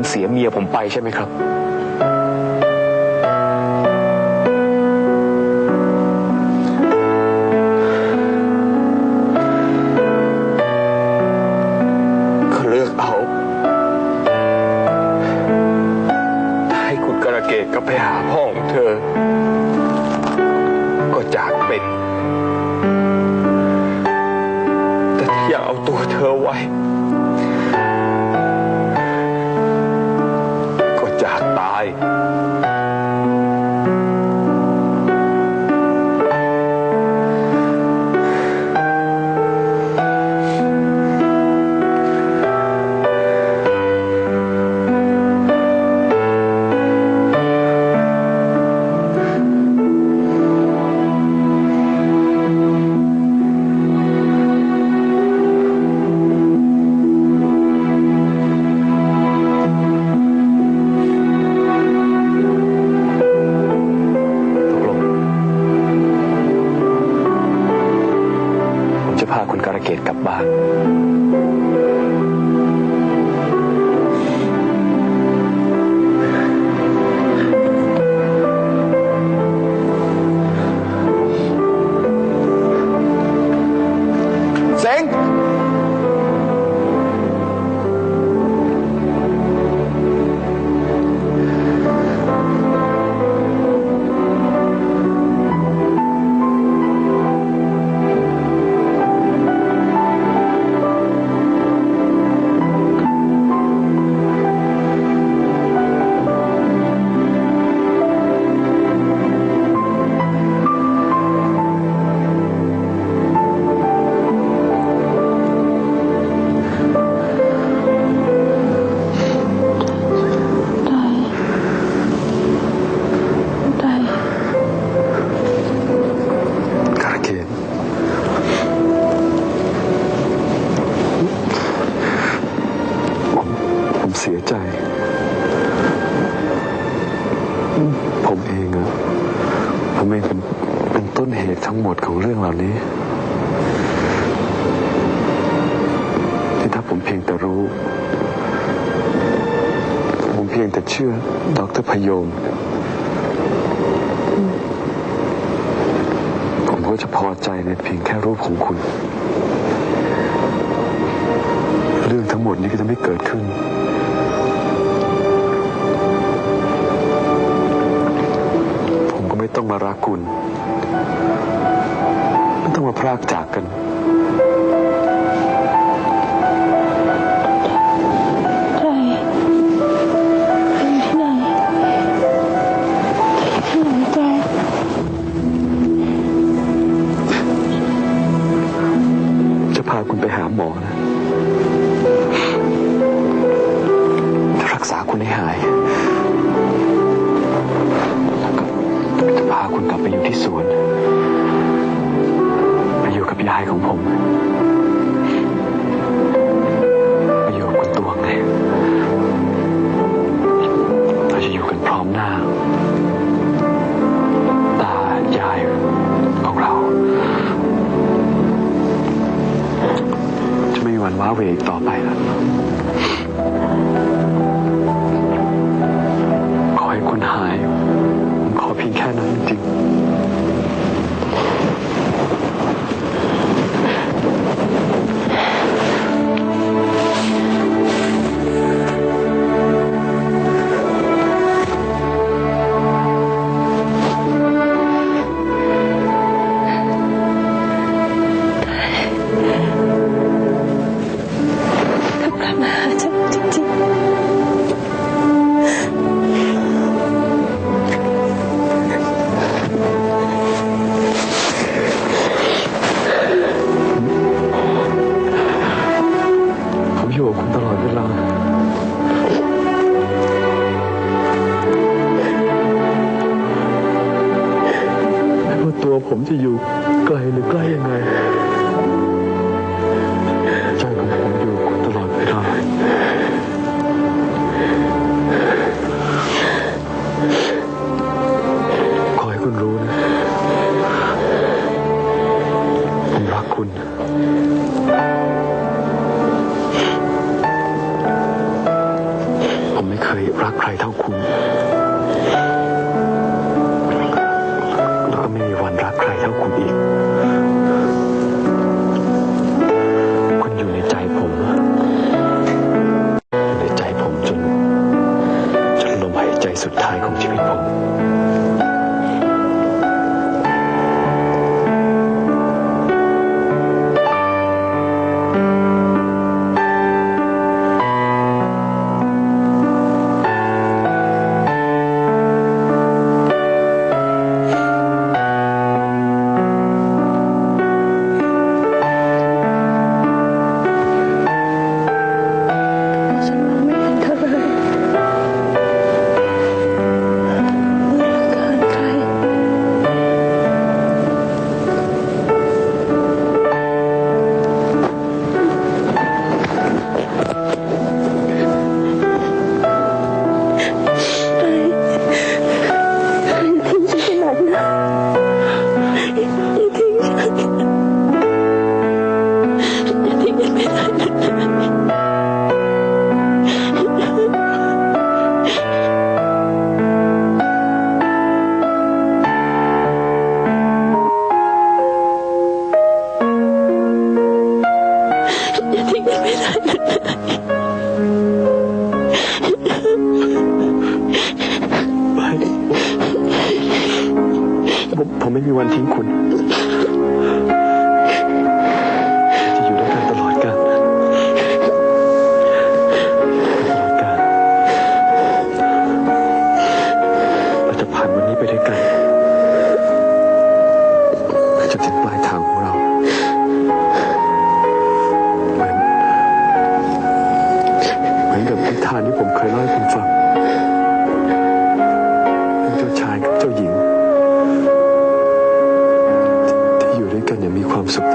ญเสียเมียผมไปใช่ไหมครับ ก็เลือกเอาให้คุณกระเกตก็ไปหาพ่อของเธอ ก็จากเปแต่อย่าเอาตัวเธอไว้ 吧，醒。 หมดของเรื่องเหล่านี้ ที่ถ้าผมเพียงแต่รู้ ผมเพียงแต่เชื่อดรพยม ผมก็จะพอใจในเพียงแค่รูปของคุณ เรื่องทั้งหมดนี้ก็จะไม่เกิดขึ้นไม่ต้องมารักคุณ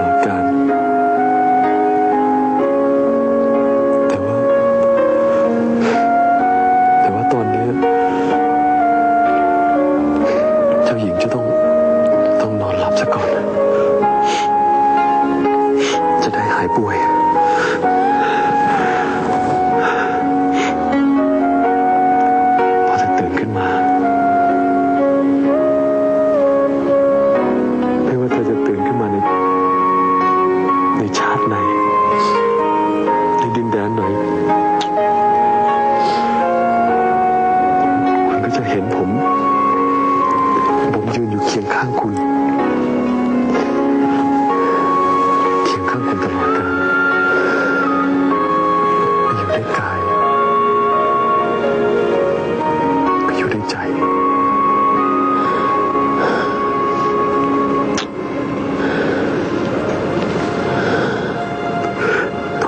ลอดกาล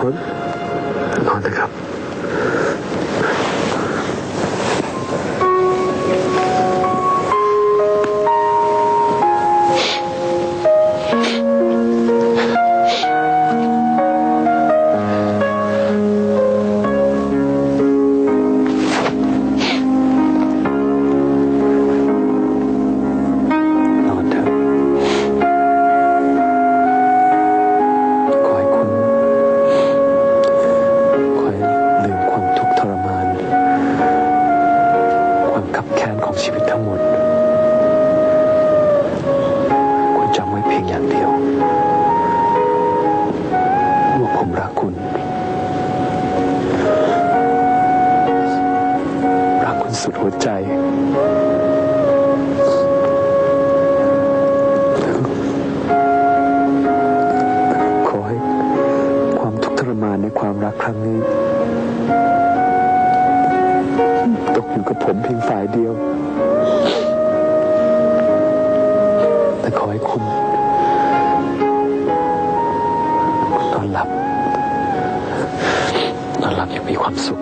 Allen. ในความรักครั้งนี้ ตกอยู่กับผมเพียงฝ่ายเดียว แต่ขอให้คุณคุณนอนหลับนอนหลับอย่างมีความสุข